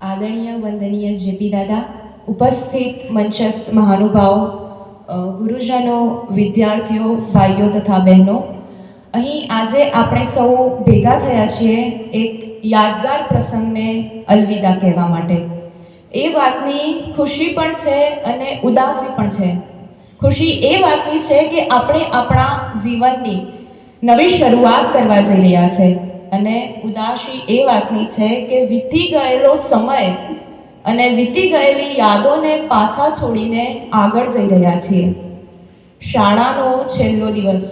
આદરણીય, વંદનીય જેપી દાદા, ઉપસ્થિત મંચસ્થ મહાનુભાવ ગુરુજનો, વિદ્યાર્થીઓ, ભાઈઓ તથા બહેનો, અહીં આજે આપણે સૌ ભેગા થયા છીએ એક યાદગાર પ્રસંગને અલવિદા કહેવા માટે. એ વાતની ખુશી પણ છે અને ઉદાસી પણ છે. ખુશી એ વાતની છે કે આપણે આપણા જીવનની નવી શરૂઆત કરવા જઈ રહ્યા છે. અને ઉદાસી એ વાતની છે કે વીતી ગયેલો સમય અને વીતી ગયેલી યાદોને પાછા છોડીને આગળ જઈ રહ્યા છીએ. શાળાનો છેલ્લો દિવસ.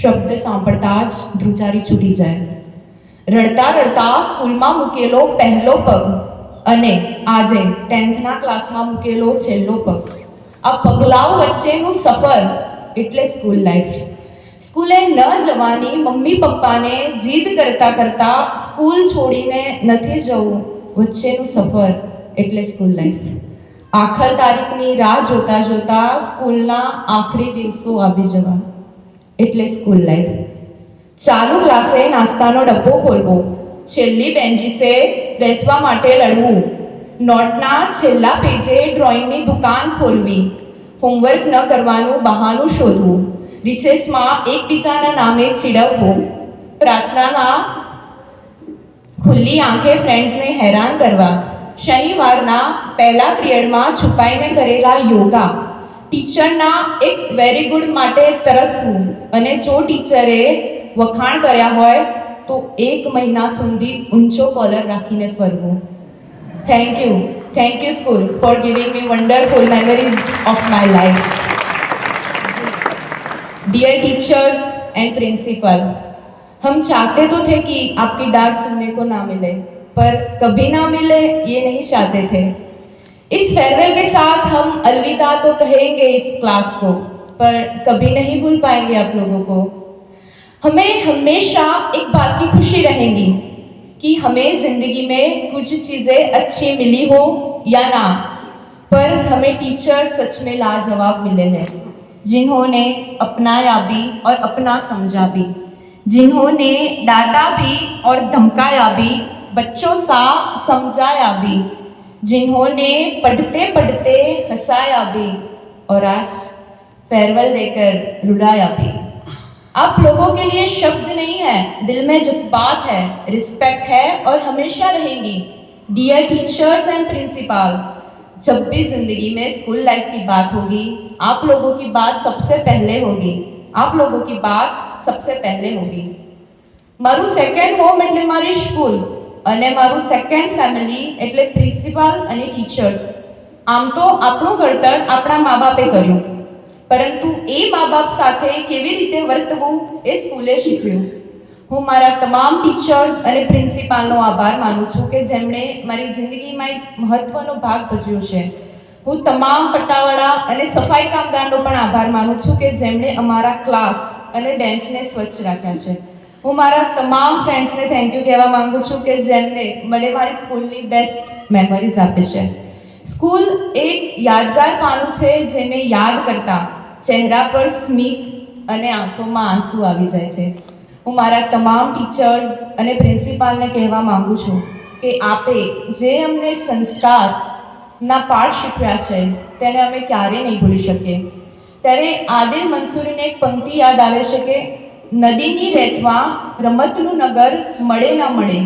શબ્દ સાંભળતા જ ધ્રુજારી છૂટી જાય. રડતા રડતા સ્કૂલમાં મૂકેલો પહેલો પગ અને આજે ટેન્થના ક્લાસમાં મૂકેલો છેલ્લો પગ. આ પગલાઓ વચ્ચેનું સફર એટલે સ્કૂલ લાઈફ. સ્કૂલે ન જવાની મમ્મી પપ્પાને જીદ કરતા કરતા સ્કૂલ છોડીને નથી જવું. વચ્ચેનું સફર એટલે સ્કૂલ લાઈફ આખર તારીખની રાહ જોતા જોતા સ્કૂલના આખરી દિવસો આવી જવા. એટલે સ્કૂલ લાઈફ ચાલુ ક્લાસે નાસ્તાનો ડબ્બો ખોલવો. છેલ્લી બેન્ચીસે બેસવા માટે લડવું. નોટના છેલ્લા પેજે ડ્રોઈંગની દુકાન ખોલવી. હોમવર્ક ન કરવાનું બહાનું શોધવું. રિસેસમાં એકબીજાના નામે ચીડવવું. પ્રાર્થનામાં ખુલ્લી આંખે ફ્રેન્ડ્સને હેરાન કરવા. શનિવારના પહેલા પિરિયડમાં છુપાઈને કરેલા યોગા. ટીચરના એક વેરી ગુડ માટે તરસવું. અને જો ટીચરે વખાણ કર્યા હોય, તો એક મહિના સુધી ઊંચો કોલર રાખીને ફરવું. Thank you thank you school for giving me wonderful memories of my life dear teachers and principal हम चाहते तो थे कि आपकी डांट सुनने को ना मिले, पर कभी ना मिले ये नहीं चाहते थे। इस फेयरवेल के साथ हम अलविदा तो कहेंगे इस क्लास को, पर कभी नहीं भूल पाएँगे आप लोगों को। हमें हमेशा एक बात की खुशी रहेगी कि हमें ज़िंदगी में कुछ चीज़ें अच्छी मिली हो या ना, पर हमें टीचर सच में लाजवाब मिले हैं। जिन्होंने अपनाया भी और अपना समझा भी। जिन्होंने डांटा भी और धमकाया भी, बच्चों सा समझाया भी। जिन्होंने पढ़ते पढ़ते हंसाया भी और आज फेयरवेल देकर रुलाया भी। आप लोगों के लिए शब्द नहीं है, दिल में जज्बात है, रिस्पेक्ट है और हमेशा रहेंगी। डियर टीचर्स एंड प्रिंसिपल जब भी जिंदगी में स्कूल लाइफ की बात होगी आप लोगों की बात सबसे पहले होगी आप लोगों की बात सबसे पहले होगी મારું સેકન્ડ હોમ એટલે મારી સ્કૂલ અને મારું સેકન્ડ ફેમિલી એટલે પ્રિન્સિપાલ અને ટીચર્સ આમ તો આપણું ઘડતર આપણા મા બાપે કર્યું પરંતુ એ મા બાપ સાથે કેવી રીતે વર્તવું એ સ્કૂલે શીખ્યું હું મારા તમામ ટીચર્સ અને પ્રિન્સિપાલનો આભાર માનું છું કે જેમણે મારી જિંદગીમાં એક મહત્વનો ભાગ ભજવ્યો છે. હું તમામ પટ્ટાવાળા અને સફાઈ કામદારનો પણ આભાર માનું છું કે જેમણે અમારા ક્લાસ અને બેન્ચને સ્વચ્છ રાખ્યા છે. હું મારા તમામ ફ્રેન્ડ્સને થેન્ક યુ કહેવા માંગુ છું કે જેમને મને મારી સ્કૂલની બેસ્ટ મેમરીઝ આપી છે. સ્કૂલ એક યાદગાર પાનું છે જેને યાદ કરતા ચહેરા પર સ્મિત અને આંખોમાં આંસુ આવી જાય છે. હું મારા તમામ ટીચર્સ અને પ્રિન્સિપાલને કહેવા માગું છું કે આપે જે અમને સંસ્કારના પાઠ શીખવ્યા છે, તેને અમે ક્યારેય નહીં ભૂલી શકીએ. ત્યારે આદિલ મંસૂરીને એક પંક્તિ યાદ આવે છે કે, નદીની રેતમાં રમતનું નગર મળે ના મળે.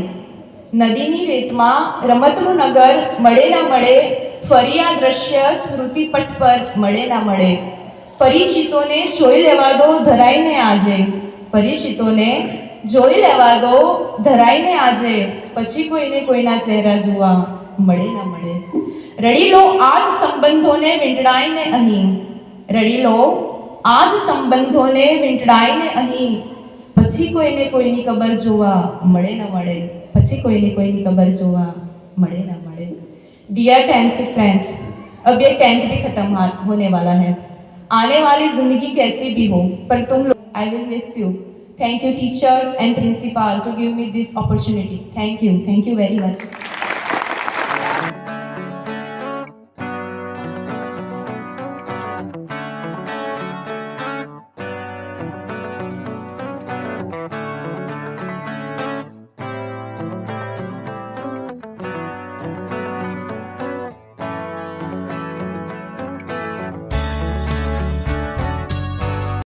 નદીની રેતમાં રમતનું નગર મળે ના મળે, ફરી આ દ્રશ્ય સ્મૃતિપટ પર મળે ના મળે. પરિચિતોને જોઈ લેવા દો, ધરાઈને આજે. પરિચિતોને જોઈ લેવા દો ધરાઈને આજે પછી કોઈને કોઈના ચહેરા જોવા મળે ના મળે રડી લો આજ સંબંધોને વીંટળાઈને અહીં રડી લો આજ સંબંધોને વીંટળાઈને અહીં પછી કોઈને કોઈની કબર જોવા મળે ન મળે પછી કોઈને કોઈની कबर જોવા મળे ना મળे डियर टेंथ के फ्रेंड्स अब ये टेंथ भी खत्म हा- होने वाला है आने वाली जिंदगी कैसी भी हो पर तुम लोग I will miss you. Thank you, teachers and principal, to give me this opportunity. Thank you. Thank you very much.